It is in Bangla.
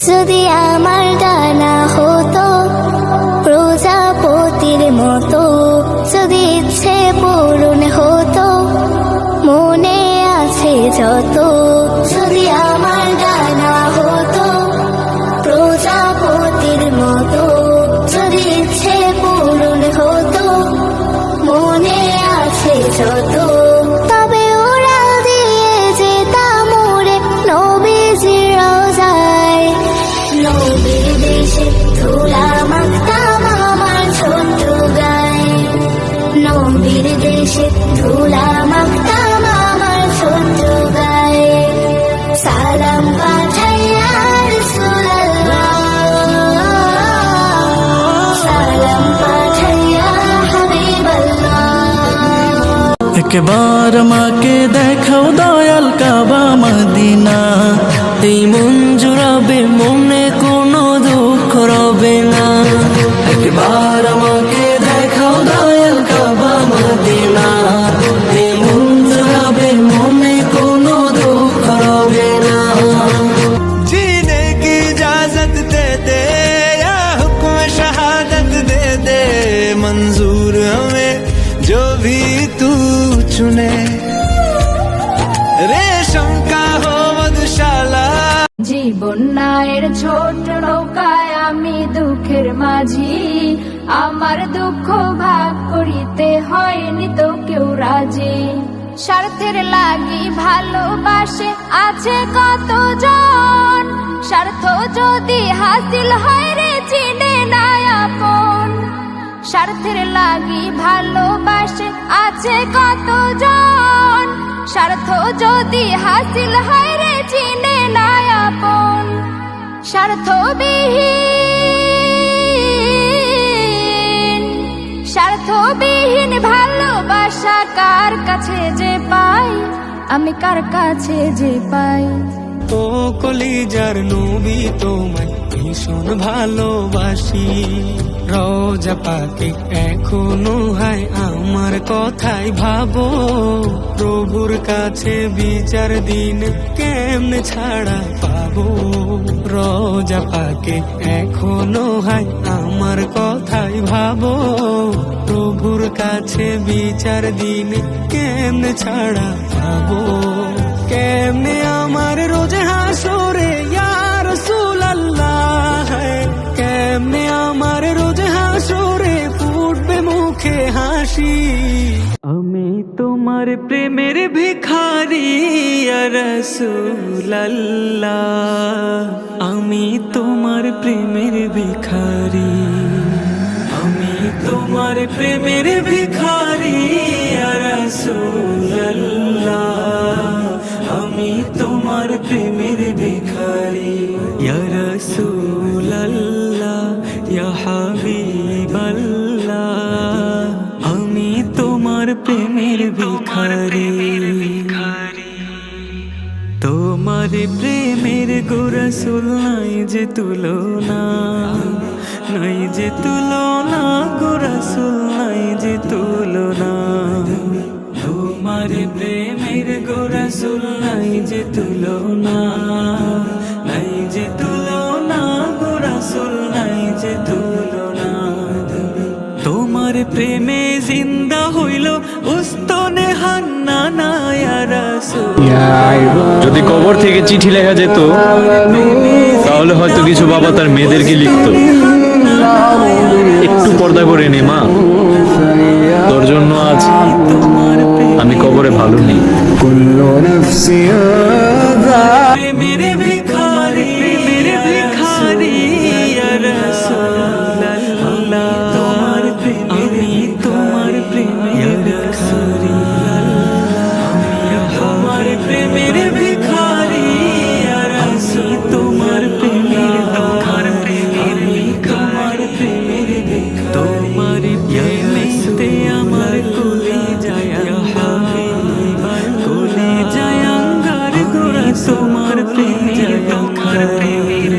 যদি আমার ডানা হতো প্রজাপতির মতো, যদি ইচ্ছে পূরণ হতো, মনে আছে যত, যদি আমার দেশে একবার মাকে দেখাও দয়াল কাবা মদিনা এই মন জুড়াবে মনে একবার আমাকে দেখাও দয়াল কাবা মদিনা এই মন জুড়াবে মনে কোনো দুঃখ রবে না जीने की इजाजत दे दे या हुक्म शहादत दे दे मंजूर हमें जो भी तू चुने रेशम का हो मधुशाला জীবন নায়ের ছোট নৌকায় আমি দুঃখের মাঝি, আমার দুঃখ ভাগ করিতে হয়নি তো কেউ রাজি। স্বার্থের লাগি ভালোবাসে আছে কতজন? স্বার্থ যদি হাসিল হয় রে চিনে না আপন। স্বার্থের লাগি ভালোবাসে আছে কতজন? স্বার্থ যদি হাসিল হয় রে চিনে না আপন। স্বার্থবিহীন স্বার্থবিহীন ভালোবাসা কার কাছে যে পাই? আমি কার কাছে যে পাই? ও কলিজার নবী তোমায় ভীষণ ভালোবাসি। রোজা পাকে এখনও হায়, আমার কথাই ভাবো, প্রভুর কাছে বিচার দিন কেমনে ছাড়া পাবো? রোজা পাকে এখনও হায়, আমার কথাই ভাবো, প্রভুর কাছে বিচার দিন কেমনে ছাড়া পাবো? কেমনে আমার রোজ হাসরে ইয়ার সুলাল্লাহ কেমনে আমার রোজ হাসরে ফুটবে মুখে হাসি? আমি তোমার প্রেমের ভিখারি রসুল্লাহ আমি তোমার প্রেমের ভিখারি। আমি তোমার প্রেমের ভিখারি রসুল্লাহ আমি তোমার প্রেমের ভিখারি। রসুল্লাহ ইয়া হাবিবাল্লাহ আমি তোমার প্রেমের ভিখারি। তোমার প্রেমের গোরসুল নাই যে তুলনা নাই যে তুলনা গোরসুল নাই যে তুলনা। তোমার প্রেমের গোরসুল নাই যে তুলনা, নাই যে তুলনা গোরসুল নাই যে তুলনা। তোমার প্রেমে জিন্দা হইল উস্তনে হান্না নায়ারাসুল যদি কবর থেকে চিঠি লেখা যেত, তাহলে হয়তো কিছু বাবা তার মেয়েদেরকে লিখতো। একটু পর্দা করে নে, মা। তোর জন্য আজ আমি কবরে ভালো নেই। তোমার প্রেমের দুঃখের প্রেমের